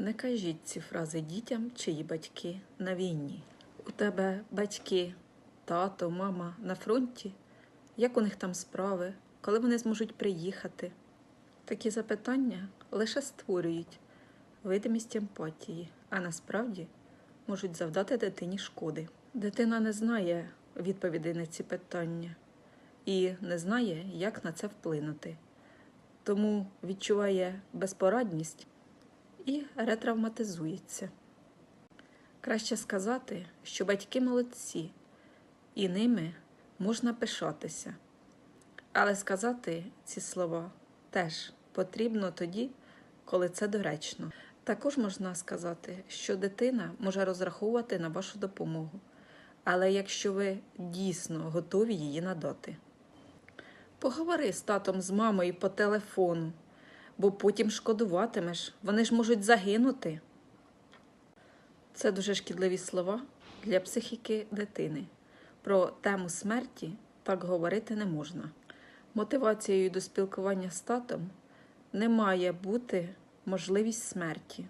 Не кажіть ці фрази дітям, чиї батьки на війні. У тебе батьки, тато, мама на фронті. Як у них там справи, коли вони зможуть приїхати? Такі запитання лише створюють видимість емпатії, а насправді можуть завдати дитині шкоди. Дитина не знає відповідей на ці питання і не знає, як на це вплинути. Тому відчуває безпорадність і ретравматизується. Краще сказати, що батьки молодці, і ними можна пишатися. Але сказати ці слова теж потрібно тоді, коли це доречно. Також можна сказати, що дитина може розраховувати на вашу допомогу, але якщо ви дійсно готові її надати. Поговори з татом з мамою по телефону, бо потім шкодуватимеш, вони ж можуть загинути. Це дуже шкідливі слова для психіки дитини. Про тему смерті так говорити не можна. Мотивацією до спілкування з татом не має бути можливість смерті.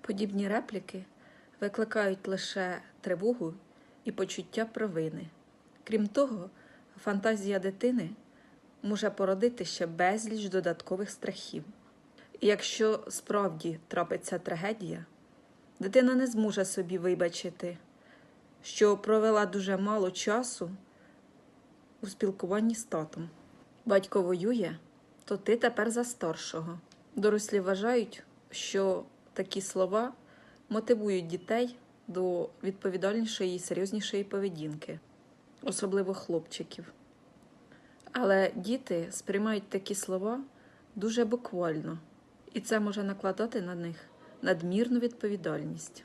Подібні репліки викликають лише тривогу і почуття провини. Крім того, фантазія дитини може породити ще безліч додаткових страхів. І якщо справді трапиться трагедія, дитина не зможе собі вибачити, що провела дуже мало часу у спілкуванні з татом. Батько воює, то ти тепер за старшого. Дорослі вважають, що такі слова мотивують дітей до відповідальнішої і серйознішої поведінки, особливо хлопчиків. Але діти сприймають такі слова дуже буквально, і це може накладати на них надмірну відповідальність.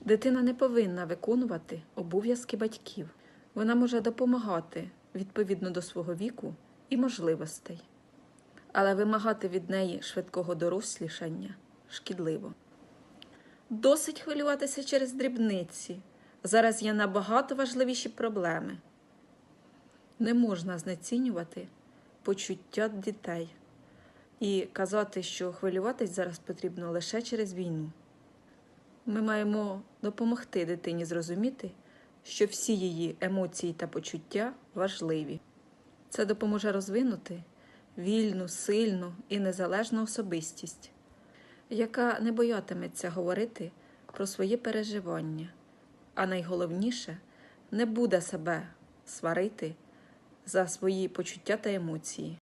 Дитина не повинна виконувати обов'язки батьків. Вона може допомагати відповідно до свого віку і можливостей, але вимагати від неї швидкого дорослішання шкідливо. Досить хвилюватися через дрібниці. Зараз є набагато важливіші проблеми. Не можна знецінювати почуття дітей і казати, що хвилюватись зараз потрібно лише через війну. Ми маємо допомогти дитині зрозуміти, що всі її емоції та почуття важливі. Це допоможе розвинути вільну, сильну і незалежну особистість, яка не боятиметься говорити про свої переживання, а найголовніше не буде себе сварити за свої почуття та емоції.